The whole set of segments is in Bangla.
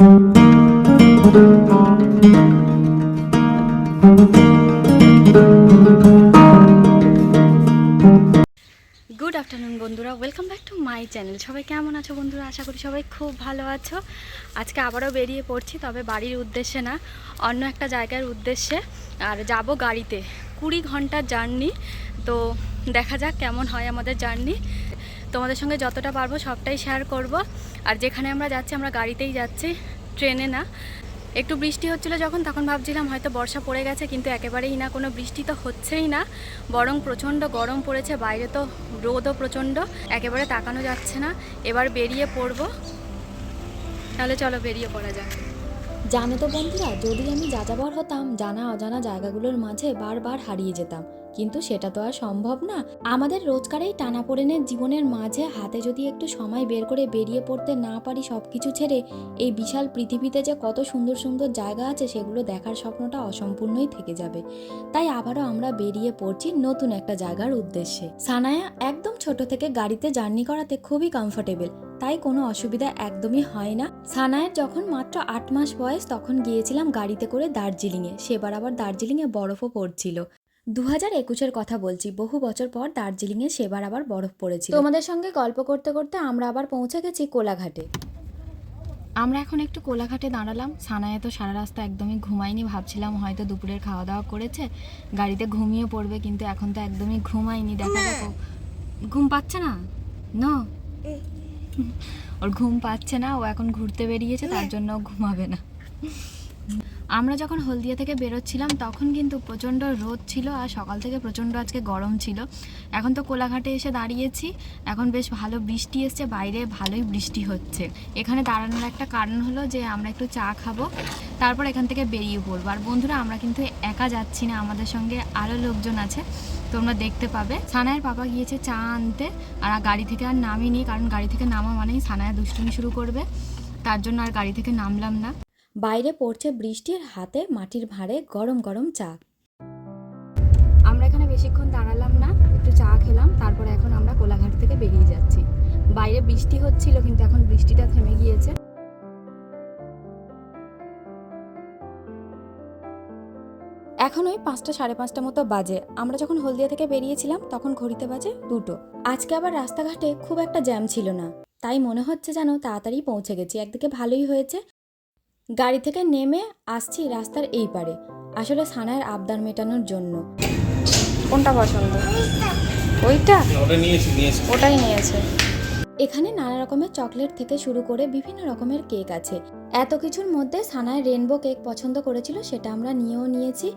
গুড আফটারনুন বন্ধুরা। Welcome back to my channel সবাই কেমন আছো বন্ধুরা? আশা করি সবাই খুব ভালো আছো। আজকে আবারও বেরিয়ে পড়ছি, তবে বাড়ির উদ্দেশ্যে না, অন্য একটা জায়গার উদ্দেশ্যে। আর যাব গাড়িতে। কুড়ি ঘণ্টার জার্নি, তো দেখা যাক কেমন হয় আমাদের জার্নি। তোমাদের সঙ্গে যতটা পারব সবটাই শেয়ার করব। আর যেখানে আমরা যাচ্ছি, আমরা গাড়িতেই যাচ্ছি, ট্রেনে না। একটু বৃষ্টি হচ্ছিল যখন, তখন ভাবছিলাম হয়তো বর্ষা পড়ে গেছে, কিন্তু একেবারেই না, কোনো বৃষ্টি তো হচ্ছেই না। বরং প্রচণ্ড গরম পড়েছে, বাইরে তো রোদও প্রচণ্ড, একেবারে তাকানো যাচ্ছে না। এবার বেরিয়ে পড়ব। তাহলে চলো বেরিয়ে পড়া যাক। জানো তো বন্ধুরা, যদি আমি যাযাবর হতাম, জানা অজানা জায়গাগুলোর মাঝে বারবার হারিয়ে যেতাম। কিন্তু সেটা তো আর সম্ভব না। আমাদের রোজকারেই টানাপোড়েনের জীবনের মাঝে হাতে যদি একটু সময় বের করে বেরিয়ে পড়তে না পারি সব কিছু ছেড়ে, এই বিশাল পৃথিবীতে যে কত সুন্দর সুন্দর জায়গা আছে, সেগুলো দেখার স্বপ্নটা অসম্পূর্ণই থেকে যাবে। তাই আবারও আমরা বেরিয়ে পড়ছি নতুন একটা জায়গার উদ্দেশ্যে। সানায়া, একদম ছোট থেকে গাড়িতে জার্নি করাতে খুবই কমফোর্টেবল তাই কোনো অসুবিধা একদমই হয় না। সানায়ের যখন মাত্র আট মাস বয়স তখন গিয়েছিলাম গাড়িতে করে দার্জিলিংয়ে। সেবার আবার দার্জিলিংয়ে বরফও পড়ছিল। দু হাজার একুশের কথা বলছি বহু বছর পর দার্জিলিংয়ে সেবার আবার বরফ পড়েছিল। তোমাদের সঙ্গে গল্প করতে করতে আমরা আবার পৌঁছে গেছি কোলাঘাটে। আমরা এখন একটু কোলাঘাটে দাঁড়ালাম। সানায় তো সারা রাস্তা একদমই ঘুমায়নি ভাবছিলাম হয়তো দুপুরের খাওয়া দাওয়া করেছে। গাড়িতে ঘুমিয়ে পড়বে কিন্তু এখন তো একদমই ঘুমায়নি। দেখা যাক ঘুম পাচ্ছে না? ন ওর ঘুম পাচ্ছে না ও এখন ঘুরতে বেরিয়েছে তার জন্য ঘুমাবে না। আমরা যখন হলদিয়া থেকে বেরোচ্ছিলাম, তখন কিন্তু প্রচণ্ড রোদ ছিল আর সকাল থেকে প্রচণ্ড আজকে গরম ছিল। এখন তো কোলাঘাটে এসে দাঁড়িয়েছি। এখন বেশ ভালো বৃষ্টি এসছে, বাইরে ভালোই বৃষ্টি হচ্ছে। এখানে দাঁড়ানোর একটা কারণ হলো যে আমরা একটু চা খাব, তারপর এখান থেকে বেরিয়ে পড়ব। আর বন্ধুরা, আমরা কিন্তু একা যাচ্ছি না, আমাদের সঙ্গে আরও লোকজন আছে, তোমরা দেখতে পাবে। সানায়ের পাপা গিয়েছে চা আনতে, আর গাড়ি থেকে আর নামিনি, কারণ গাড়ি থেকে নামা মানেই সানায়া দুষ্টুমি শুরু করবে। তার জন্য আর গাড়ি থেকে নামলাম না। বাইরে পড়ছে বৃষ্টির হাতে মাটির ভাঁড়ে গরম গরম চা। আমরা এখানে বেশিক্ষণ দাঁড়ালাম না, একটু চা খেলাম, তারপরে এখন আমরা কোলাঘাট থেকে বেরিয়ে যাচ্ছি। বাইরে বৃষ্টি হচ্ছিল, কিন্তু এখন বৃষ্টিটা থেমে গিয়েছে। এখন ওই পাঁচটা সাড়ে পাঁচটা মতো বাজে। আমরা যখন হলদিয়া থেকে বেরিয়েছিলাম, তখন ঘড়িতে বাজে দুটো। আজকে আবার রাস্তাঘাটে খুব একটা জ্যাম ছিল না। তাই মনে হচ্ছে যেন তাড়াতাড়ি পৌঁছে গেছি। একদিকে ভালোই হয়েছে গাড়ি থেকে নেমে আসছি রাস্তার এই পারে আসলে সানায়ের আবদার মেটানোর জন্য। কোনটা পছন্দ? ওইটা? ওটা নিয়েছি নিয়েছি। ওটাই নিয়েছে। এখানে নানা রকমের চকলেট থেকে শুরু করে বিভিন্ন রকমের কেক আছে। এত কিছুর মধ্যে সানায় রেনবো কেক পছন্দ করেছিল সেটা আমরা নিয়েও নিয়েছি।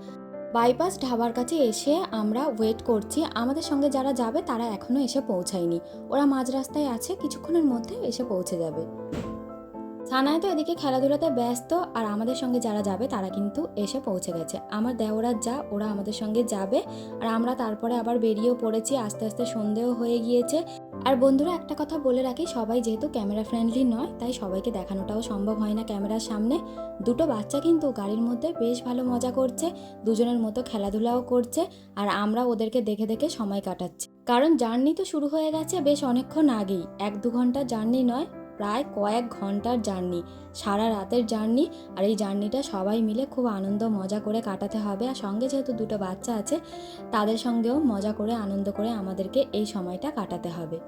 বাইপাস ঢাবার কাছে এসে আমরা ওয়েট করছি। আমাদের সঙ্গে যারা যাবে তারা এখনও এসে পৌঁছায়নি। ওরা মাঝ রাস্তায় আছে কিছুক্ষণের মধ্যে এসে পৌঁছে যাবে। সানায় তো এদিকে খেলাধুলাতে ব্যস্ত, আর আমাদের সঙ্গে যারা যাবে তারা কিন্তু এসে পৌঁছে গেছে। আমার দেওরা যা, ওরা আমাদের সঙ্গে যাবে, আর আমরা তারপরে আবার বেরিয়েও পড়েছি, আস্তে আস্তে সন্ধেও হয়ে গিয়েছে। আর বন্ধুরা, একটা কথা বলে রাখি, সবাই যেহেতু ক্যামেরা ফ্রেন্ডলি নয়, তাই সবাইকে দেখানোটাও সম্ভব হয় না ক্যামেরার সামনে। দুটো বাচ্চা কিন্তু গাড়ির মধ্যে বেশ ভালো মজা করছে, দুজনের মতো খেলাধুলাও করছে, আর আমরা ওদেরকে দেখে দেখে সময় কাটাচ্ছি। কারণ জার্নি তো শুরু হয়ে গেছে বেশ অনেকক্ষণ আগেই, এক দু ঘণ্টা জার্নি নয় প্রায় কয়েক ঘণ্টার জার্নি, সারা রাতের জার্নি। আর এই জার্নিটা সবাই মিলে খুব আনন্দ, মজা করে কাটাতে হবে। আর সঙ্গে যেহেতু দুটো বাচ্চা আছে, তাদের সঙ্গেও মজা করে, আনন্দ করে আমাদেরকে এই সময়টা কাটাতে হবে।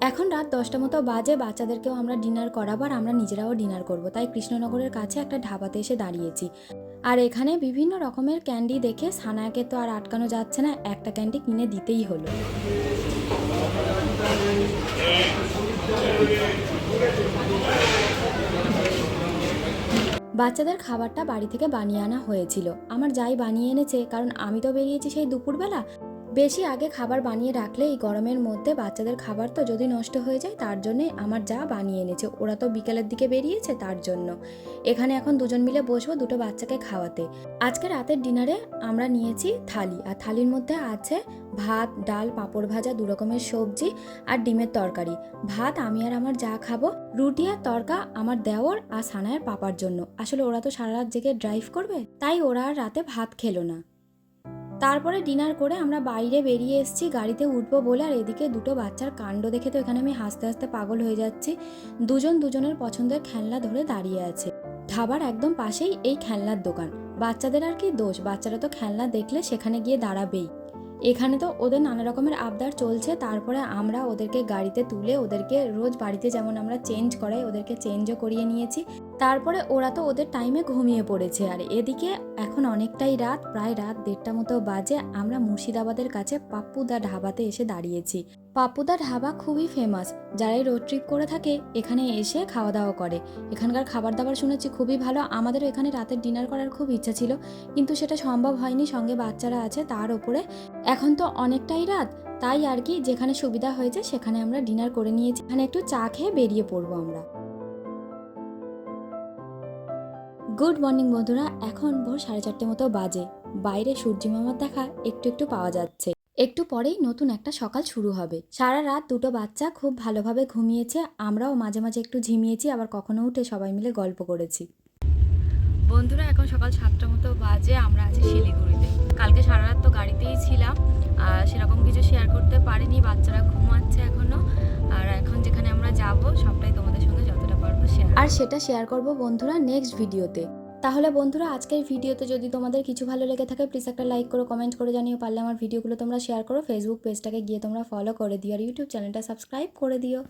এখন রাত দশটা মতো বাজে, বাচ্চাদেরকেও আমরা ডিনার করাবো আর আমরা নিজেরাও ডিনার করব। তাই কৃষ্ণনগরের কাছে একটা ঢাবাতে এসে দাঁড়িয়েছি। আর এখানে বিভিন্ন রকমের ক্যান্ডি দেখে সানাকে তো আর আটকানো যাচ্ছে না, একটা ক্যান্ডি কিনে দিতেই হলো। বাচ্চাদের খাবারটা বাড়ি থেকে বানিয়ে আনা হয়েছিল। আমার যাই বানিয়ে এনেছে, কারণ আমি তো বেরিয়েছি সেই দুপুরবেলা বেশি আগে খাবার বানিয়ে রাখলে এই গরমের মধ্যে বাচ্চাদের খাবার তো যদি নষ্ট হয়ে যায়, তার জন্যে আমার যা বানিয়ে এনেছে। ওরা তো বিকেলের দিকে বেরিয়েছে তার জন্য। এখানে এখন দুজন মিলে বসবো দুটো বাচ্চাকে খাওয়াতে। আজকে রাতের ডিনারে আমরা নিয়েছি থালি। আর থালির মধ্যে আছে ভাত, ডাল, পাঁপড় ভাজা, দু রকমের সবজি আর ডিমের তরকারি। ভাত আমি আর আমার যা খাব, রুটি আর তরকা আমার দেওর আর সানায়ের পাপার জন্য। আসলে ওরা তো সারা রাত জেগে ড্রাইভ করবে, তাই ওরা আর রাতে ভাত খেলো না। তারপরে ডিনার করে আমরা বাইরে বেরিয়ে এসেছি, গাড়িতে উঠবো বলে। আর এদিকে দুটো বাচ্চার কাণ্ড দেখে তো এখানে আমি হাসতে হাসতে পাগল হয়ে যাচ্ছি। দুজন দুজনের পছন্দের খেলনা ধরে দাঁড়িয়ে আছে। ধাবার একদম পাশেই এই খেলনার দোকান। বাচ্চাদের আর কি দোষ? বাচ্চারা তো খেলনা দেখলে সেখানে গিয়ে দাঁড়াবেই। এখানে তো ওদের নানা রকমের আবদার চলছে, তারপরে আমরা ওদেরকে গাড়িতে তুলে ওদেরকে রোজ বাড়িতে যেমন আমরা চেঞ্জ করাই, ওদেরকে চেঞ্জও করিয়ে নিয়েছি। তারপরে ওরা তো ওদের টাইমে ঘুমিয়ে পড়েছে। আর এদিকে এখন অনেকটাই রাত, প্রায় রাত দেড়টা মতো বাজে, আমরা মুর্শিদাবাদের কাছে পাপ্পুদা ঢাবাতে এসে দাঁড়িয়েছি। পাপ্পুদা ঢাবা খুবই ফেমাস যারাই রোড ট্রিপ করে থাকে, এখানে এসে খাওয়া দাওয়া করে। এখানকার খাবার দাবার শুনেছি খুবই ভালো। আমাদেরও এখানে রাতের ডিনার করার খুব ইচ্ছা ছিল, কিন্তু সেটা সম্ভব হয়নি। সঙ্গে বাচ্চারা আছে, তার ওপরে এখন তো অনেকটাই রাত, তাই আর কি যেখানে সুবিধা হয়েছে সেখানে আমরা ডিনার করে নিয়েছি। এখানে একটু চা খেয়ে বেরিয়ে পড়ব আমরা। গুড মর্নিং বন্ধুরা, এখন ভোর সাড়ে চারটে মতো বাজে। বাইরে সূর্যি মামার দেখা একটু একটু পাওয়া যাচ্ছে। একটু পরেই নতুন একটা সকাল শুরু হবে। সারা রাত দুটো বাচ্চা খুব ভালোভাবে ঘুমিয়েছে, আমরাও মাঝে মাঝে একটু ঝিমিয়েছি, আবার কখনো উঠে সবাই মিলে গল্প করেছি। বন্ধুরা, এখন সকাল সাতটা বাচ্চারা ঘুমাচ্ছে এখনও। আর এখন যেখানে আমরা যাব, সবটাই তোমাদের সঙ্গে যতটা পারব শেয়ার আর সেটা শেয়ার করব বন্ধুরা নেক্সট ভিডিওতে তাহলে বন্ধুরা, আজকের ভিডিওতে যদি তোমাদের কিছু ভালো লেগে থাকে প্লিজ একটা লাইক করো কমেন্ট করে জানিও। পারলে আমার ভিডিওগুলো তোমরা শেয়ার করো ফেসবুক পেজটাকে গিয়ে তোমরা ফলো করে দিও। আর ইউটিউব চ্যানেলটা সাবস্ক্রাইব করে দিও।